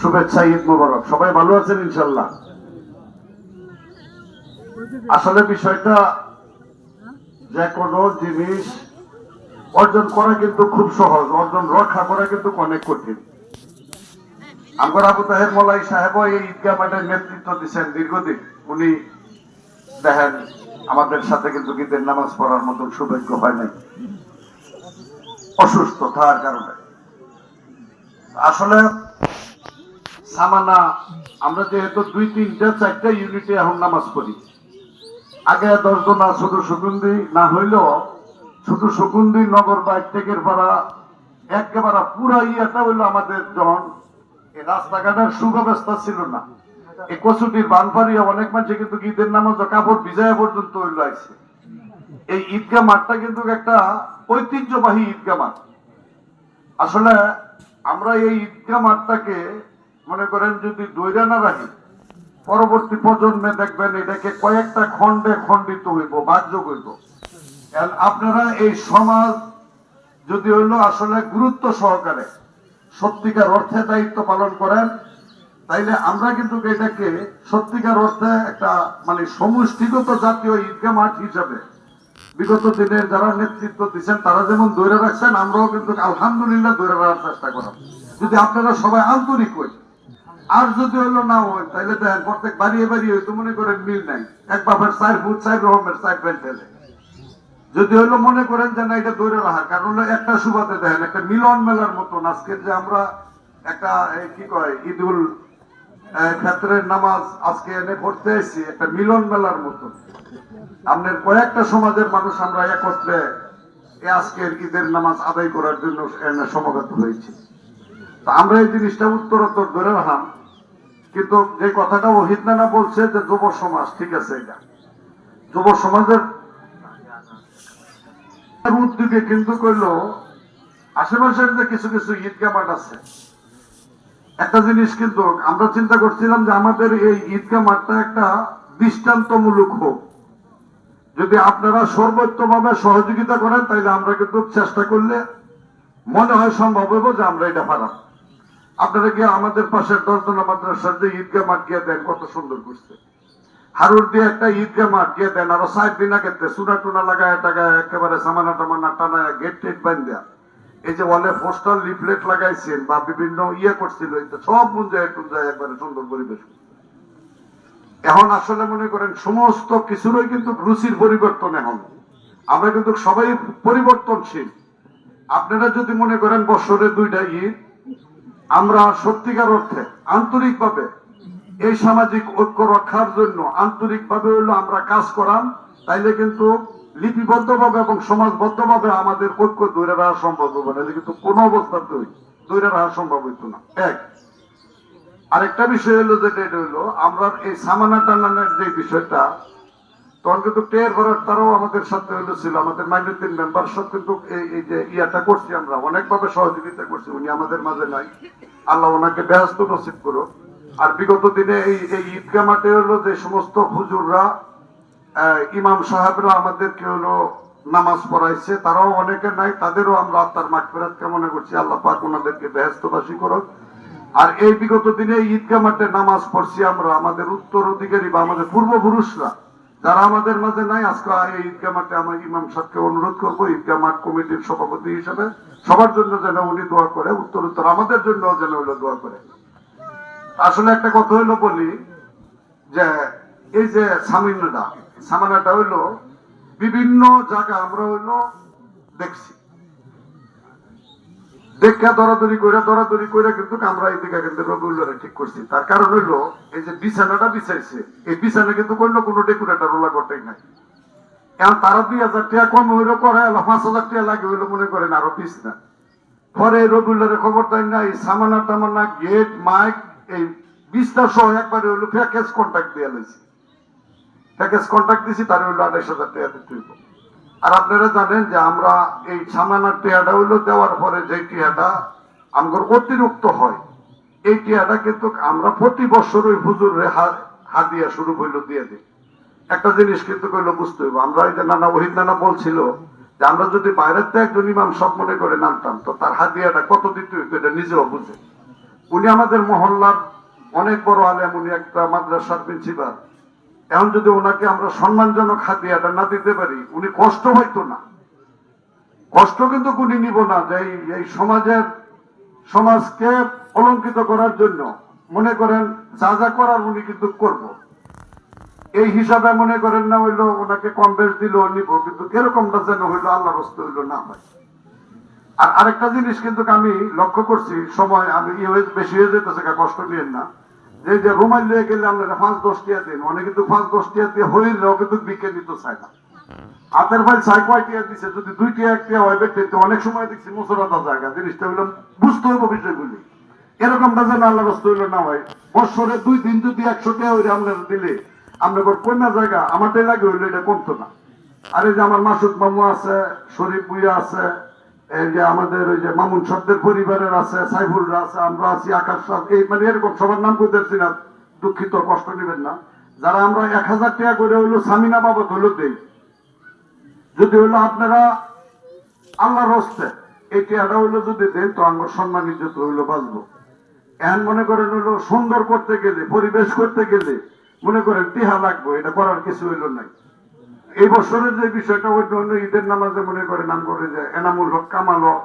শুভেচ্ছা ঈদ মোবারক। সবাই ভালো আছেন ইনশাল্লাহ আসলে বিষয়টা যে কোনো জিনিস অর্জন করা কিন্তু খুব সহজ, অর্জন রক্ষা করা কিন্তু অনেক কঠিন। আমার আবু তাহের মোলাই সাহেব এই ঈদগাহ মাঠের নেতৃত্ব দিচ্ছেন দীর্ঘদিন। উনি দেখেন, আমাদের সাথে কিন্তু ঈদের নামাজ পড়ার মতন সৌভাগ্য হয় নাই। অসুস্থ থাকার কারণে। আসলে সামানা, আমরা যেহেতু দুই তিনটা, চারটা ইউনিটে এখন নামাজ পড়ি। আগে দশজন ছোট সুগন্ধি না হইলেও ছোট সুগন্ধি নগর বা টেকের পাড়া, একেবারে পুরা ইয়েটা হইল আমাদের যখন রাস্তাঘাটের সুব্যবস্থা ছিল না। এই কচুটির অনেক মানুষ কিন্তু ঈদের নামাজ কাপড় ভিজায় পর্যন্ত হইল আইছে। এই ঈদগাহ মাঠটা কিন্তু একটা ঐতিহ্যবাহী ঈদগাহ মাঠ। আসলে আমরা এই ঈদগাহ মাঠটাকে মনে করেন যদি দৈরা না রাখি পরবর্তী প্রজন্মে দেখবেন এটাকে কয়েকটা খণ্ডে খণ্ডিত হইব বাহ্যক হইব। আপনারা এই সমাজ যদি হইল আসলে গুরুত্ব সহকারে, সত্যিকার অর্থে দায়িত্ব পালন করেন, তাইলে আমরা কিন্তু এটাকে সত্যিকার অর্থে একটা মানে সমষ্টিগত জাতীয় ঈদগাহ মাঠ হিসাবে বিগত দিনে যারা নেতৃত্ব দিচ্ছেন তারা যেমন ধরে রাখছেন, আমরাও কিন্তু আলহামদুলিল্লাহ ধরে রাখার চেষ্টা করব। যদি আপনারা সবাই আন্তরিক হই আর যদি হইল না হয় তাহলে দেখেন প্রত্যেক বাড়িয়ে বাড়িয়ে হয়তো মনে করেন মিল নাই। এক বাপের চার ফুট চার রকমের চার প্যান্টেলে যদি হইল মনে করেন যে না, এটা ধরে রাখা কারণ হলো একটা সুবাদে দেখেন, একটা মিলন মেলার মতন। আজকের যে আমরা একটা কি কয়, ঈদুল ক্ষেত্রের নামাজ আজকে এনে পড়তে এসেছি, একটা মিলন মেলার মতন। আপনার কয়েকটা সমাজের মানুষ আমরা একত্রে আজকের ঈদের নামাজ আদায় করার জন্য সমবেত হয়েছি। তা আমরা এই জিনিসটা উত্তরোত্তর ধরে রাখাম কিন্তু যে কথাটা ওহিদ নানা বলছে যে যুব সমাজ, ঠিক আছে এটা? যুব সমাজের উদ্যোগে কিন্তু কইলো আশেপাশের যে কিছু কিছু ঈদগাহ মাঠ আছে, একটা জিনিস কিন্তু আমরা চিন্তা করছিলাম যে আমাদের এই ঈদগা মাঠটা একটা দৃষ্টান্তমূলক হোক। যদি আপনারা সর্বোত্তমভাবে সহযোগিতা করেন তাহলে আমরা কিন্তু চেষ্টা করলে মনে হয় সম্ভব হইব যে আমরা এটা পারাম আপনারা গিয়ে আমাদের পাশের দশজনা মাদ্রাসার যে ঈদগাহ মাঠ গিয়ে দেন? কত সুন্দর করছে। হারুর দিয়ে একটা ঈদগাহ মাঠ গিয়ে দেন, আরও সাইড দিন আগে সুনা টুনা লাগায় টাকায় একেবারে সামানা টামানা টানায় গেট টেট বান্ধা এই যে ওয়ালে পোস্টার লিফলেট লাগাইছেন বা বিভিন্ন ইয়ে করছিল সব মুঞ্জায় টুঞ্জায় একবারে সুন্দর পরিবেশ এখন আসলে মনে করেন সমস্ত কিছুরই কিন্তু রুচির পরিবর্তন এখন। আমরা কিন্তু সবাই পরিবর্তনশীল। আপনারা যদি মনে করেন বছরে দুইটা ঈদ আমরা সত্যিকার অর্থে আন্তরিকভাবে এই সামাজিক ঐক্য রক্ষার জন্য আন্তরিকভাবে হলো আমরা কাজ করাম, তাইলে কিন্তু লিপিবদ্ধভাবে এবং সমাজবদ্ধভাবে আমাদের ঐক্য ধরে রাখা সম্ভব হবে না কিন্তু কোনো অবস্থাতেই ধরে রাখা সম্ভব হইতো না। এক, আরেকটা বিষয় হলো যেটা, এটা হলো আমরা এই সামানা টানানোর যে বিষয়টা তারাও ইমাম সাহেবরা আমাদেরকে হলো নামাজ পড়াইছে, তারাও অনেকে নাই, তাদেরও আমরা আত্মার মাঠ ফেরাত কামনা করছি। আল্লাহ পাক ওনাদেরকে ব্যস্তবাসী করো আর এই বিগত দিনে ঈদগাহ মাঠে নামাজ পড়ছি আমরা, আমাদের উত্তর অধিকারী বা আমাদের পূর্বপুরুষরা যারা আমাদের মাঝে নাই, আজকে এই ঈদগাহ মাঠে আমার ইমাম সাহেবকে অনুরোধ করব ঈদগাহ মাঠ কমিটির সভাপতি হিসেবে সবার জন্য যেন উনি দোয়া করে উত্তর উত্তর আমাদের জন্য যেন হইল দোয়া করে। আসলে একটা কথা হইল বলি যে, এই যে সামিনাটা, সামানাটা হইল বিভিন্ন জায়গা আমরা হইল দেখছি। দেখা দরাদরি করে দরাদরি করে কিন্তু আমরা এই কিন্তু রবিউল্লারে ঠিক করছি। তার কারণ হইল, এই যে বিছানাটা বিছাইছে, এই বিছানা কিন্তু কোনো কোনো ডেকোরেটার ওলা করতেই নাই। এখন তারা দুই হাজার টাকা কম হইল করে পাঁচ হাজার টাকা লাগে হইল মনে করেন, আরও পিস না। পরে রবিউল্লারে খবর দেয় না এই সামানা টামানা, গেট, মাইক, এই বিস্তার সহ একবারে হইল প্যাকেজ কন্ট্যাক্ট দিয়ে লইছি। প্যাকেজ কন্ট্যাক্ট দিছি, তার হইল আড়াইশ হাজার টাকা দিতে হইব। আর আপনারা জানেন যে আমরা এই সামানার টিয়াটা হইল দেওয়ার পরে যে টিয়াটা আমগর অতিরিক্ত হয়, এই টিয়াটা কিন্তু আমরা প্রতি বছর ওই হুজুর হাদিয়া শুরু হইল দিয়ে দিই। একটা জিনিস কিন্তু কইলো বুঝতে হইব, আমরা এই যে নানা ওহিদ নানা বলছিল যে আমরা যদি বাইরের থেকে একজন ইমাম সব মনে করে নামতাম, তো তার হাদিয়াটা কত দিতে হইতো এটা নিজেও বুঝে। উনি আমাদের মহল্লার অনেক বড় আলেম, উনি একটা মাদ্রাসার প্রিন্সিপাল। এখন যদি ওনাকে আমরা সম্মানজনক হাতিয়াটা না দিতে পারি, উনি কষ্ট হইতো না। কষ্ট কিন্তু উনি নিব না যে এই- সমাজের, সমাজকে অলঙ্কিত করার জন্য মনে করেন যা যা করার উনি কিন্তু করব। এই হিসাবে মনে করেন না হইল ওনাকে কম বেশ দিল নিব, কিন্তু এরকমটা যেন হইল আল্লাহ রস্ত হইল না হয়। আর আরেকটা জিনিস কিন্তু আমি লক্ষ্য করছি, সময় আমি ইয়ে বেশি হয়ে যেতেছে, কষ্ট নিয়েন না। যে যে রুমাল লিয়ে গেলে আপনারা পাঁচ দশ টিয়া দিন অনেকে কিন্তু পাঁচ দশ টিয়া দিয়ে হইলেও কিন্তু বিকে নিতে চায় না। হাতের ভাই ছয় কয় টিয়া দিছে, যদি দুই টিয়া হয় বেটে অনেক সময় দেখছি মুসরাদা জায়গা জিনিসটা হইলাম বুঝতে হইব বিষয়গুলি। এরকমটা যেন আল্লাহ রস্ত হইল না হয়, বৎসরে দুই দিন যদি একশো হইলে আপনারা দিলে আপনার কন্যা জায়গা, আমারটাই লাগে হইলে এটা কমতো না। আর যে আমার মাসুদ মামু আছে, শরীফ বুইয়া আছে যে আমাদের ওই যে মামুন শব্দের পরিবারের আছে, সাইফুলরা আছে, আমরা আছি, আকাশ এই মানে এরকম সবার নাম করতেছি না, দুঃখিত, কষ্ট নেবেন না। যারা আমরা এক হাজার টাকা করে হইল সামিনা বাবদ হইল দেই। যদি হইল আপনারা আল্লাহ রস্তে এই টাকাটা হইল যদি দেন, তো আমার সম্মান ইজ্জত হইল বাঁচবো। এখন মনে করেন হইল সুন্দর করতে গেলে, পরিবেশ করতে গেলে মনে করেন টিহা লাগবো, এটা করার কিছু হইল নাই। এই বছরের যে বিষয়টা অন্য অন্য ঈদের নামাজে মনে করে নাম করে যে এনামুল হক কামাল হক,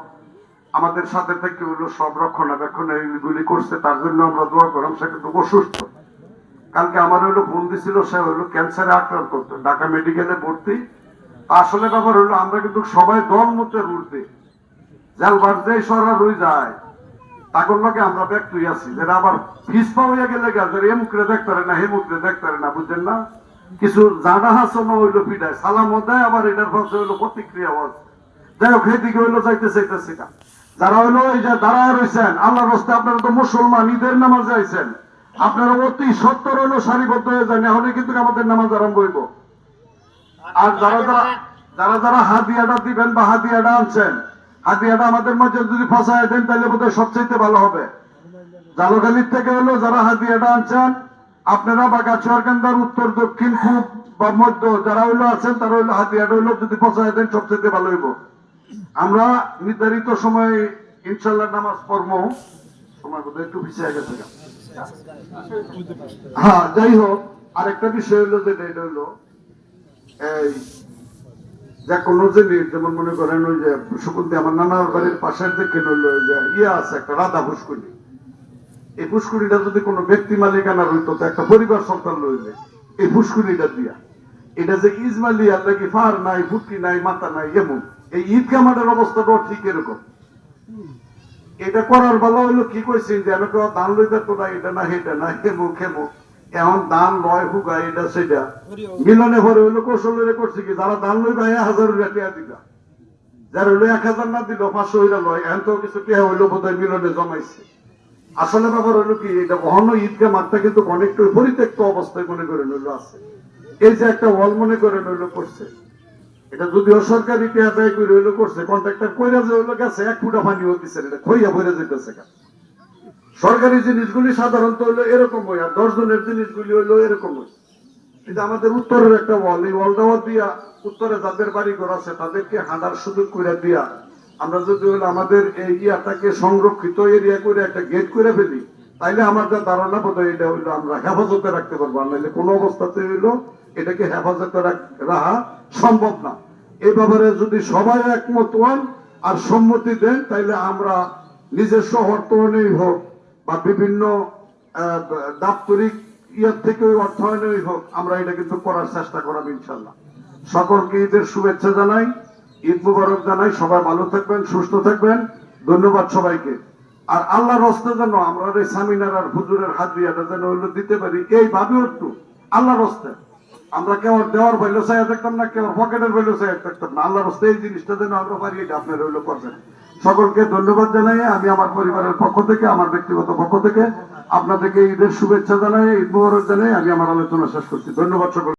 আমাদের সাথে থেকে হইল সব রক্ষণাবেক্ষণ এইগুলি করছে, তার জন্য আমরা দোয়া করলাম, সে কিন্তু অসুস্থ। কালকে আমার হইল ফোন দিছিল, সে হইল ক্যান্সারে আক্রান্ত ঢাকা মেডিকেলে ভর্তি। আসলে ব্যাপার হলো, আমরা কিন্তু সবাই দল মতে দিই। জালবার যে সরা রই যায়, তাগর লগে আমরা ব্যক্ত আছি। যেটা আবার ফিসপা হইয়া গেলে গেছে এ মুখরে দেখতে না হে মুখরে দেখতে না, বুঝছেন না? কিছু জাডা হাসন হইল পিঠায় সালাম দেয়, আবার এটার পাশে হইল প্রতিক্রিয়া আছে যাই হোক, সেদিকে হইল যাইতে চাইতেছি না। যারা হইল এই যে দাঁড়ায় রয়েছেন আল্লাহ রস্তে আপনারা তো মুসলমান, ঈদের নামাজে আইছেন। আপনারা অতি সত্তর হইল সারিবদ্ধ হয়ে যান এখন কিন্তু আমাদের নামাজ আরম্ভ হইব। আর যারা যারা যারা যারা হাদিয়াটা দিবেন বা হাদিয়াটা আনছেন, হাদিয়াটা আমাদের মধ্যে যদি ফাঁসায় দেন, তাহলে বোধহয় সবচেয়ে ভালো হবে। জালুখালির থেকে হলো যারা হাদিয়াটা আনছেন আপনারা বা গাছুয়ারকান্দার উত্তর, দক্ষিণ, পূব বা মধ্য, যারা হইল আছেন, তারা হইল হাদিয়াটা হইল যদি ফসায় দেন সবচেয়ে ভালো হইব। আমরা নির্ধারিত সময় ইনশাল্লাহ নামাজ পড়ব। সময় বোধহয় একটু পিছিয়ে গেছে। হ্যাঁ যাই হোক, আরেকটা বিষয় হলো যেটা, এটা হলো এই যে কোনো জিনিস যেমন মনে করেন ওই যে সুকুন্তি আমার নানার বাড়ির পাশের দিকে হইল যে ইয়ে আছে, একটা রাধা পুষ্করি এই পুষ্করিটা যদি কোনো ব্যক্তি মালিকানা হইতো, তো একটা পরিবার সন্তান লইলে এই পুষ্করিটা দিয়া। এটা যে ইসমাইলি আর নাকি ফার নাই ফুটকি নাই, মাথা নাই, এমন। এই ঈদগা মাঠের অবস্থাটাও ঠিক এরকম। এটা করার বেলা হইল কি কইছেন যে আমি তো দান লইতে তো না এটা না এটা না হেমু খেমু। এখন দান লয় হুগা এটা সেটা। মিলনে ভরে হইল কৌশলে করছে কি যারা দান লইবা এক হাজার টাকা দিবা যারা হইল এক হাজার না দিল, পাঁচশো হইলা লয়, এখন তো কিছু টেহা হইল, বোধহয় মিলনে জমাইছে। আসলে ব্যাপার হলো কি, এটা অহন্য ঈদগা মাঠটা কিন্তু অনেকটা পরিত্যক্ত অবস্থায় মনে করে নইলো আছে। এই যে একটা ওয়াল মনে করে নইলো করছে। এটা যদিও সরকারি টিয়া ব্যয় করে হইল করছে কন্ট্রাক্টর কইরা যে হইল গেছে, এক ফুটা পানি হতেছে এটা খইয়া ভরে যেতেছে। সরকারি জিনিসগুলি সাধারণত হইল এরকম হয়, আর দশ জনের জিনিসগুলি হইল এরকম হয়। কিন্তু আমাদের উত্তরের একটা ওয়াল এই ওয়ালটা দিয়া উত্তরে যাদের বাড়ি ঘর আছে, তাদেরকে হাঁটার সুযোগ করে দিয়া আমরা যদি আমাদের এই ইয়াটাকে সংরক্ষিত এরিয়া করে একটা গেট করে ফেলি, তাইলে আমার যা ধারণা বোধ এটা হইল আমরা হেফাজতে রাখতে পারব। নাহলে কোনো অবস্থাতে হইল এটাকে হেফাজতে রাখ- সম্ভব না। এই ব্যাপারে যদি সবাই একমত হন আর সম্মতি দেন, তাইলে আমরা নিজস্ব অর্থনই হোক বা বিভিন্ন দাপ্তরিক ইয়ার থেকে অর্থায়নই হোক, আমরা এটা কিন্তু করার চেষ্টা করাবো ইনশাল্লাহ। সকলকে ঈদের শুভেচ্ছা জানাই। ঈদ মুবারক জানাই। সবাই ভালো থাকবেন, সুস্থ থাকবেন। ধন্যবাদ সবাইকে। আর আল্লাহর হস্তে যেন আমরা এই সামিনার আর হুজুরের হাজিয়াটা যেন হইল দিতে পারি এইভাবে একটু আল্লাহর হস্তে আমরা কেউ দেওয়ার বইলো চাই থাকতাম না, কেউ পকেটের বইলো চাই থাকতাম না। আল্লাহর হস্তে এই জিনিসটা যেন আমরা পারি, এটা আপনার হইল করবেন। সকলকে ধন্যবাদ জানাই। আমি আমার পরিবারের পক্ষ থেকে, আমার ব্যক্তিগত পক্ষ থেকে আপনাদেরকে ঈদের শুভেচ্ছা জানাই, ঈদ মুবারক জানাই। আমি আমার আলোচনা শেষ করছি। ধন্যবাদ সকল